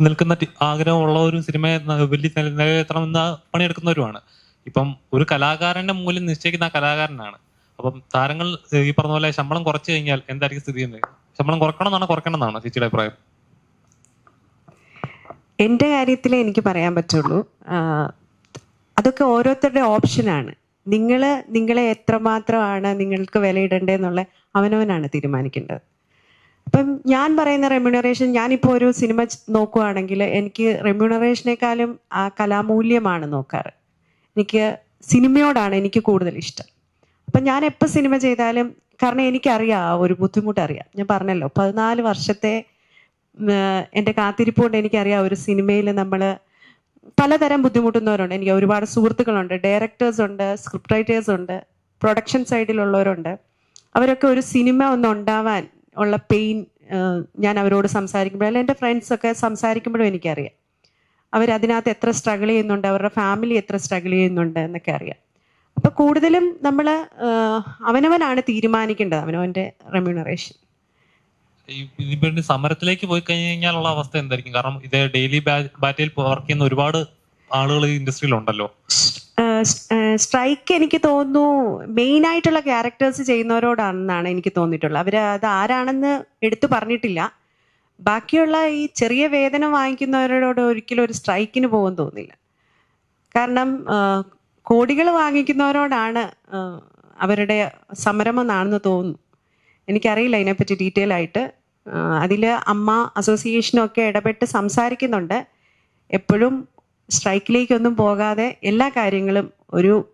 നിൽക്കുന്ന ആഗ്രഹം ആഗ്രഹമുള്ള ഒരു സിനിമയെ ന- വലിയ നില- നിലനിർത്തണമെന്ന് പണിയെടുക്കുന്നവരുമാണ്. ഇപ്പം ഒരു കലാകാരന്റെ മൂല്യം നിശ്ചയിക്കുന്ന ആ കലാകാരനാണ്. അപ്പം താരങ്ങൾ ഈ പറഞ്ഞ പോലെ ശമ്പളം കുറച്ചു കഴിഞ്ഞാൽ എന്തായിരിക്കും സ്ഥിതി എന്ന്? ശമ്പളം കുറക്കണം എന്നാണ് കുറക്കണം എന്നാണ് ചേച്ചിയുടെ അഭിപ്രായം? എന്റെ കാര്യത്തിൽ എനിക്ക് പറയാൻ പറ്റുള്ളൂ. അതൊക്കെ ഓരോരുത്തരുടെ ഓപ്ഷനാണ് നിങ്ങൾ നിങ്ങളെ എത്രമാത്രമാണ് നിങ്ങൾക്ക് വിലയിടേണ്ടതെന്നുള്ള അവനവനാണ് തീരുമാനിക്കേണ്ടത്. അപ്പം ഞാൻ പറയുന്ന റെമ്യൂണറേഷൻ ഞാനിപ്പോൾ ഒരു സിനിമ നോക്കുകയാണെങ്കിൽ എനിക്ക് റെമ്യൂണറേഷനേക്കാളും ആ കലാമൂല്യമാണ് നോക്കാറ്. എനിക്ക് സിനിമയോടാണ് എനിക്ക് കൂടുതൽ ഇഷ്ടം. അപ്പം ഞാൻ എപ്പോൾ സിനിമ ചെയ്താലും കാരണം എനിക്കറിയാം ആ ഒരു ബുദ്ധിമുട്ട് അറിയാം ഞാൻ പറഞ്ഞല്ലോ പതിനാല് വർഷത്തെ എന്റെ കാത്തിരിപ്പ് കൊണ്ട് എനിക്കറിയാം ഒരു സിനിമയിൽ നമ്മൾ പലതരം ബുദ്ധിമുട്ടുന്നവരുണ്ട്. എനിക്ക് ഒരുപാട് സുഹൃത്തുക്കളുണ്ട് ഡയറക്ടേഴ്സ് ഉണ്ട് സ്ക്രിപ്റ്റ് റൈറ്റേഴ്സ് ഉണ്ട് പ്രൊഡക്ഷൻ സൈഡിലുള്ളവരുണ്ട് അവരൊക്കെ ഒരു സിനിമ ഒന്ന് ഉണ്ടാവാൻ ഉള്ള പെയിൻ ഞാൻ അവരോട് സംസാരിക്കുമ്പോൾ അല്ലെങ്കിൽ എന്റെ ഫ്രണ്ട്സൊക്കെ സംസാരിക്കുമ്പോഴും എനിക്കറിയാം. അവരതിനകത്ത് എത്ര സ്ട്രഗിൾ ചെയ്യുന്നുണ്ട് അവരുടെ ഫാമിലി എത്ര സ്ട്രഗിൾ ചെയ്യുന്നുണ്ട് എന്നൊക്കെ അറിയാം. അപ്പോൾ കൂടുതലും നമ്മൾ അവനവനാണ് തീരുമാനിക്കേണ്ടത് അവനവന്റെ റെമ്യൂണറേഷൻ സമരത്തിലേക്ക് പോയി കഴിഞ്ഞാലുള്ള അവസ്ഥ എന്തായിരിക്കും? കാരണം ഇത് ഡെയിലി ബാറ്റയിൽ വർക്ക് ചെയ്യുന്ന ഒരുപാട് ആളുകൾ ഈ ഇൻഡസ്ട്രിയിൽ ഉണ്ടല്ലോ സ്ട്രൈക്ക് എനിക്ക് തോന്നുന്നു മെയിൻ ആയിട്ടുള്ള ക്യാരക്ടേഴ്സ് ചെയ്യുന്നവരോടാണെന്നാണ് എനിക്ക് തോന്നിയിട്ടുള്ളത്. അവർ അത് ആരാണെന്ന് എടുത്തു പറഞ്ഞിട്ടില്ല. ബാക്കിയുള്ള ഈ ചെറിയ വേതനം വാങ്ങിക്കുന്നവരോട് ഒരിക്കലും ഒരു സ്ട്രൈക്കിന് പോകാൻ തോന്നില്ല. കാരണം കോടികൾ വാങ്ങിക്കുന്നവരോടാണ് അവരുടെ സമരം എന്നാണെന്ന് തോന്നുന്നു. എനിക്കറിയില്ല അതിനെപ്പറ്റി ഡീറ്റെയിൽ ആയിട്ട്. അതിൽ അമ്മ അസോസിയേഷനും ഒക്കെ ഇടപെട്ട് സംസാരിക്കുന്നുണ്ട്. എപ്പോഴും സ്ട്രൈക്കിലേക്കൊന്നും പോകാതെ എല്ലാ കാര്യങ്ങളും ഒരു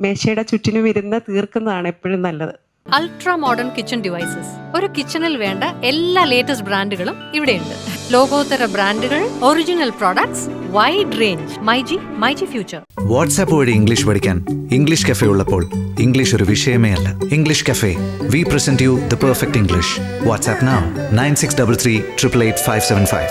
മേശയുടെ ചുറ്റിനും ഇരുന്ന് തീർക്കുന്നതാണ് എപ്പോഴും നല്ലത്. അൾട്രാ മോഡേൺ കിച്ചൺ ഡിവൈസസ് ഒരു കിച്ചണിൽ വേണ്ട എല്ലാ ലേറ്റസ്റ്റ് ബ്രാൻഡുകളും ഇവിടെയുണ്ട്. ലോകോത്തര ബ്രാൻഡുകൾ original products wide range myG myG future WhatsApp വഴി ഇംഗ്ലീഷ് പഠിക്കാൻ ഇംഗ്ലീഷ് കഫേ ഉള്ളപ്പോൾ ഇംഗ്ലീഷ് ഒരു വിഷയമേ അല്ല. English cafe we present you the perfect English WhatsApp nine six double three triple eight five seven five